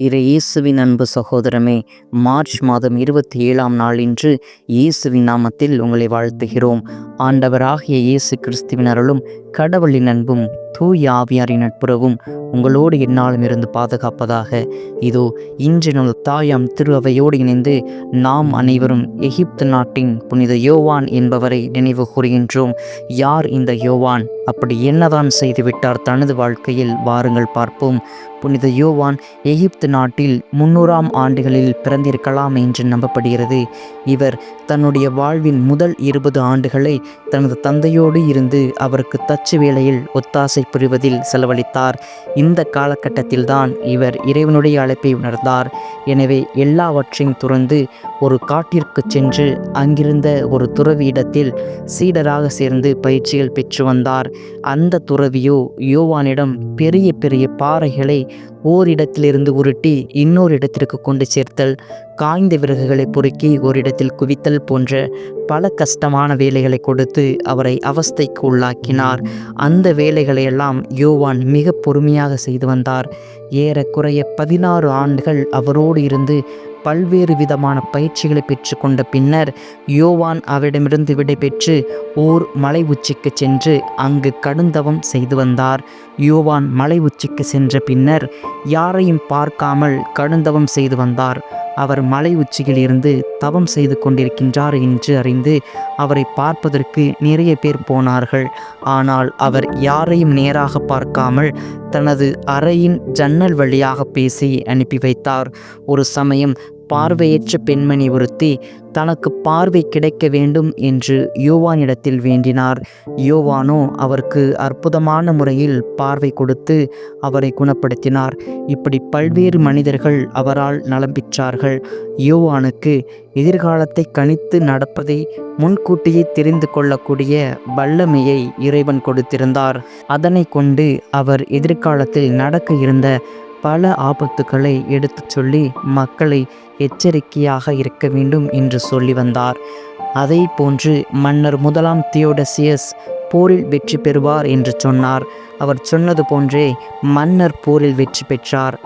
இரு இயேசுவின் அன்பு சகோதரமே மார்ச் மாதம் இருபத்தி ஏழாம் நாள் இன்று இயேசுவின் நாமத்தில் உங்களை வாழ்த்துகிறோம். ஆண்டவராகிய இயேசு கிறிஸ்துவின் அருளும் கடவுளின் அன்பும் தூய் ஆவியாரின் நட்புறவும் உங்களோடு என்னாலும் இருந்து பாதுகாப்பதாக. இதோ இன்று நமது தாயாம் திருவையோடு இணைந்து நாம் அனைவரும் எகிப்து நாட்டின் புனித யோவான் என்பவரை நினைவு கூறுகின்றோம். யார் இந்த யோவான்? அப்படி என்னதான் செய்துவிட்டார் தனது வாழ்க்கையில்? வாருங்கள் பார்ப்போம். புனித யோவான் எகிப்து நாட்டில் முன்னூறாம் ஆண்டுகளில் பிறந்திருக்கலாம் என்று நம்பப்படுகிறது. இவர் தன்னுடைய வாழ்வின் முதல் இருபது ஆண்டுகளை தனது தந்தையோடு இருந்து அவருக்கு தச்சு வேளையில் ஒத்தாசை புரிவதில் செலவழித்தார். இந்த காலகட்டத்தில்தான் இவர் இறைவனுடைய அழைப்பை உணர்ந்தார். எனவே எல்லாவற்றையும் துறந்து ஒரு காட்டிற்கு சென்று அங்கிருந்த ஒரு துறவி இடத்தில் சீடராக சேர்ந்து பயிற்சிகள் பெற்று வந்தார். அந்த துறவியோ யோவானிடம் பெரிய பெரிய பாறைகளை ஓரிடத்திலிருந்து உருட்டி இன்னொரு இடத்திற்கு கொண்டு சேர்த்தல் காய்ந்த விறகுகளை பொறுக்கி ஓரிடத்தில் குவித்தல் போன்ற பல கஷ்டமான வேலைகளை கொடுத்து அவரை அவஸ்தைக்கு உள்ளாக்கினார். அந்த வேலைகளையெல்லாம் யோவான் மிக பொறுமையாக செய்து வந்தார். ஏறக்குறைய பதினாறு ஆண்டுகள் அவரோடு இருந்து பல்வேறு விதமான பயிற்சிகளை பெற்றுக்கொண்ட பின்னர் யோவான் அவரிடமிருந்து விடைபெற்று ஓர் மலை உச்சிக்கு சென்று அங்கு கடுந்தவம் செய்து வந்தார். யோவான் மலை உச்சிக்கு சென்ற பின்னர் யாரையும் பார்க்காமல் கடுந்தவம் செய்து வந்தார். அவர் மலை உச்சியில் இருந்து தவம் செய்து கொண்டிருக்கின்றார் என்று அறிந்து அவரை பார்ப்பதற்கு நிறைய பேர் போனார்கள். ஆனால் அவர் யாரையும் நேராக பார்க்காமல் தனது அறையின் ஜன்னல் வழியாக பேசி அனுப்பி வைத்தார். ஒரு சமயம் பார்வையற்ற பெண்மணி ஒருத்தி தனக்கு பார்வை கிடைக்க வேண்டும் என்று யோவானிடத்தில் வேண்டினார். யோவானோ அவருக்கு அற்புதமான முறையில் பார்வை கொடுத்து அவரை குணப்படுத்தினார். இப்படி பல்வேறு மனிதர்கள் அவரால் நலம் பெற்றார்கள் யோவானுக்கு எதிர்காலத்தை கணித்து நடப்பதை முன்கூட்டியே தெரிந்து கொள்ளக்கூடிய வல்லமையை இறைவன் கொடுத்திருந்தார். அதனை கொண்டு அவர் எதிர்காலத்தில் நடக்க இருந்த பல ஆபத்துக்களை எடுத்துச் சொல்லி மக்களை எச்சரிக்கையாக இருக்க வேண்டும் என்று சொல்லி வந்தார். அதை போன்று மன்னர் முதலாம் தியோடசியஸ் போரில் வெற்றி பெறுவார் என்று சொன்னார். அவர் சொன்னது போன்றே மன்னர் போரில் வெற்றி பெற்றார்.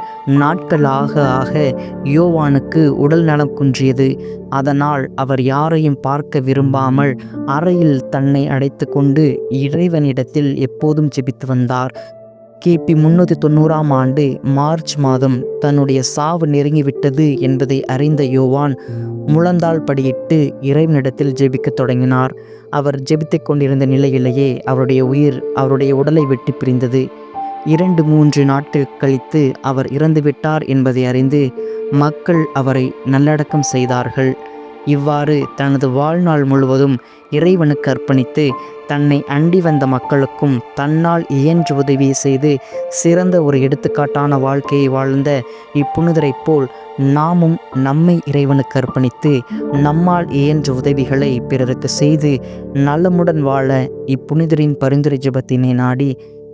நாட்கள் ஆக ஆக யோவானுக்கு உடல் நலம் குன்றியது. அதனால் அவர் யாரையும் பார்க்க விரும்பாமல் அறையில் தன்னை அடைத்து கொண்டு இறைவனிடத்தில் எப்போதும் ஜெபித்து வந்தார். கிபி முன்னூற்றி தொண்ணூறாம் ஆண்டு மார்ச் மாதம் தன்னுடைய சாவு நெருங்கிவிட்டது என்பதை அறிந்த யோவான் முழந்தால் படியிட்டு இறைவனிடத்தில் ஜெபிக்கத் தொடங்கினார். அவர் ஜெபித்து கொண்டிருந்த நிலையிலேயே அவருடைய உயிர் அவருடைய உடலை விட்டு பிரிந்தது. இரண்டு மூன்று நாட்கள் கழித்து அவர் இறந்துவிட்டார் என்பதை அறிந்து மக்கள் அவரை நல்லடக்கம் செய்தார்கள். இவ்வாறு தனது வாழ்நாள் முழுவதும் இறைவனுக்கு அர்ப்பணித்து தன்னை அண்டி வந்த மக்களுக்கும் தன்னால் இயன்று உதவி செய்து சிறந்த ஒரு எடுத்துக்காட்டான வாழ்க்கையை வாழ்ந்த இப்புனிதரைப் போல் நாமும் நம்மை இறைவனுக்கு அர்ப்பணித்து நம்மால் இயன்ற உதவிகளை பிறருக்கு செய்து நலமுடன் வாழ இப்புனிதரின் பரிந்துரை ஜபத்தினை நாடி